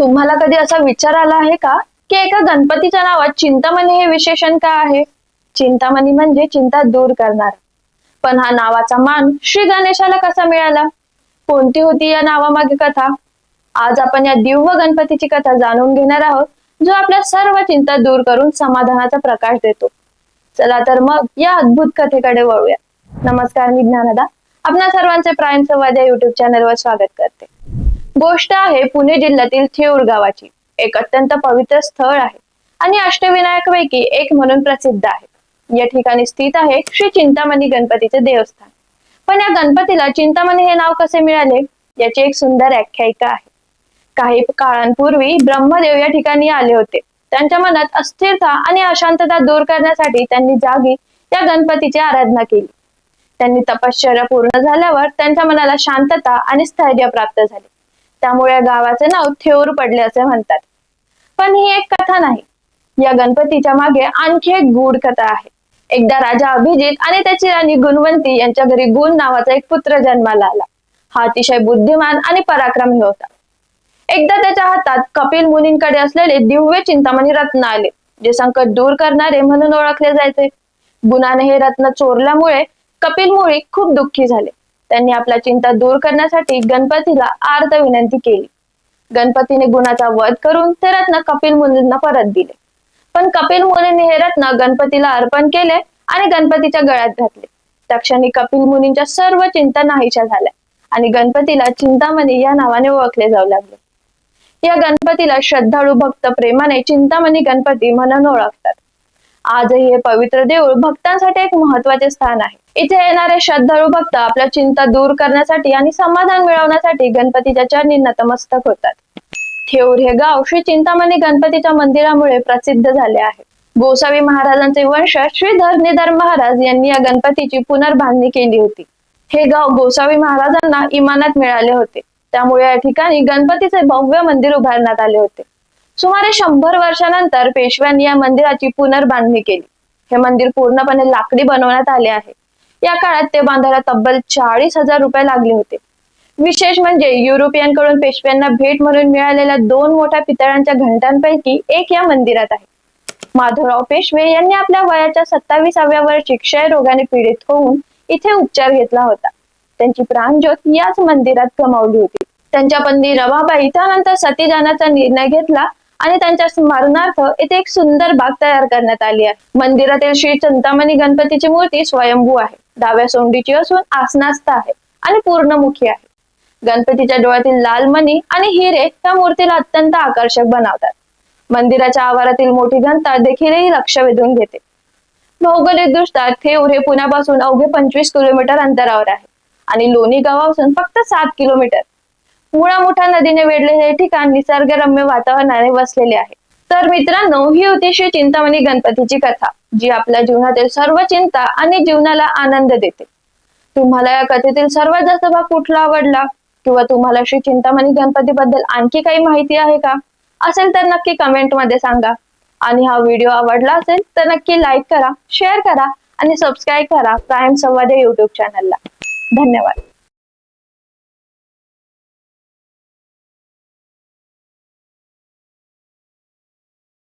तुम्हाला कधी असा विचार आला आहे का? की एका गणपतीच्या नावात चिंतामणी हे विशेषण का आहे? चिंतामणी म्हणजे चिंता दूर करणार. पण हा नावाचा मान श्री गणेशाला कसा मिळाला? कोणती होती या नावामागे कथा? आज आपण या दिव्य गणपतीची कथा जाणून घेणार आहोत जो आपल्या सर्व चिंता दूर करून समाधानाचा प्रकाश देतो. चला तर मग या अद्भुत कथेकडे वळूया. नमस्कार मी ज्ञानदा. आपणा सर्वांचे प्राईम संवाद या युट्यूब चॅनलवर स्वागत करते. गोष्ट आहे पुणे जिल्ह्यातील थिऊर गावाची. एक अत्यंत पवित्र स्थळ आहे आणि अष्टविनायकपैकी एक म्हणून प्रसिद्ध आहे. या ठिकाणी स्थित आहे श्री चिंतामणी गणपतीचे देवस्थान. पण या गणपतीला चिंतामणी हे नाव कसे मिळाले? याची एक सुंदर आख्यायिका आहे. काही काळांपूर्वी ब्रह्मदेव या ठिकाणी आले होते. त्यांच्या मनात अस्थिरता आणि अशांतता दूर करण्यासाठी त्यांनी जागी या गणपतीची आराधना केली. त्यांनी तपश्चर्या पूर्ण झाल्यावर त्यांच्या मनाला शांतता आणि स्थैर्य प्राप्त झाले. त्यामुळे या गावाचे नाव थेऊर पडले असे म्हणतात. पण ही एक कथा नाही. या गणपतीच्या मागे आणखी एक गूढ कथा आहे. एकदा राजा अभिजित आणि त्याची राणी गुणवंती यांच्या घरी गुण नावाचा एक पुत्र जन्माला आला. हा अतिशय बुद्धिमान आणि पराक्रमी होता. एकदा त्याच्या हातात कपिल मुनींकडे असलेले दिव्य चिंतामणी रत्न आले जे संकट दूर करणारे म्हणून ओळखले जायचे. गुणाने हे रत्न चोरल्यामुळे कपिल मुळी खूप दुःखी झाले. त्यांनी आपला चिंता दूर करण्यासाठी गणपतीला आर्त विनंती केली. गणपतीने गुणाचा वध करून ते रत्न कपिल मुनींना परत दिले. पण कपिल मुनींनी हे रत्न गणपतीला अर्पण केले आणि गणपतीच्या गळ्यात घातले. तक्षणी कपिल मुनींच्या सर्व चिंता नाहीशा झाल्या आणि गणपतीला चिंतामणी या नावाने ओळखले जाऊ लागले. या गणपतीला श्रद्धाळू भक्त प्रेमाने चिंतामणी गणपती म्हणून ओळखतात. आजही हे पवित्र देऊळ भक्तांसाठी एक महत्त्वाचे स्थान आहे. इथे येणारे श्रद्धाळू भक्त आपल्या चिंता दूर करण्यासाठी आणि समाधान मिळवण्यासाठी गणपतीच्या चरणी नतमस्तक होतात. थेऊर हे गाव श्री चिंतामणी गणपतीच्या मंदिरामुळे प्रसिद्ध झाले आहे. गोसावी महाराजांचे वंश श्री धरणीधर महाराज यांनी या गणपतीची पुनर्बांधणी केली होती. हे गाव गोसावी महाराजांना इमानात मिळाले होते. त्यामुळे या ठिकाणी गणपतीचे भव्य मंदिर उभारण्यात आले होते. सुमारे शंभर वर्षानंतर पेशव्यांनी या मंदिराची पुनर्बांधणी केली. हे मंदिर पूर्णपणे लाकडी बनवण्यात आले आहे. या काळात ते बांधायला तब्बल चाळीस हजार रुपये लागले होते. विशेष म्हणजे युरोपियनकडून पेशव्यांना भेट म्हणून मिळालेल्या दोन मोठ्या पितळांच्या घंटांपैकी एक या मंदिरात आहे. माधवराव पेशवे यांनी आपल्या वयाच्या सत्तावीसाव्या वर्षी क्षय रोगाने पीडित होऊन इथे उपचार घेतला होता. त्यांची प्राणज्योत याच मंदिरात गमावली होती. त्यांच्या पत्नी रमाबाई त्यानंतर सती जाण्याचा निर्णय घेतला आणि त्यांच्या स्मरणार्थ इथे एक सुंदर बाग तयार करण्यात आली आहे. मंदिरातील श्री चिंतामणी गणपतीची मूर्ती स्वयंभू आहे. डाव्या सोंडीची असून आसनास्थ आहे आणि पूर्णमुखी आहे. गणपतीच्या डोळ्यातील लाल मणी आणि हिरे त्या मूर्तीला अत्यंत आकर्षक बनवतात. मंदिराच्या आवारातील मोठी घंटा देखीलही लक्ष वेधून घेते. भौगोलिक दृष्ट्या थेऊर हे पुण्यापासून अवघे पंचवीस किलोमीटर अंतरावर आहे. आणि लोणी गावापासून फक्त सात किलोमीटर. मुळा मोठा नदीने वेढलेले हे ठिकाण निसर्गरम्य वातावरणाने वसलेले आहे. तर मित्रांनो ही होती श्री चिंतामणी गणपतीची कथा जी आपल्या जीवनातील सर्व चिंता आणि जीवनाला आनंद देते. तुम्हाला या कथेतील सर्वात जास्त भाग कुठला आवडला? किंवा तुम्हाला श्री चिंतामणी गणपती बद्दल आणखी काही माहिती आहे का? असेल तर नक्की कमेंटमध्ये सांगा. आणि हा व्हिडिओ आवडला असेल तर नक्की लाईक करा शेअर करा आणि सबस्क्राईब करा प्राईम संवाद युट्यूब चॅनलला. धन्यवाद.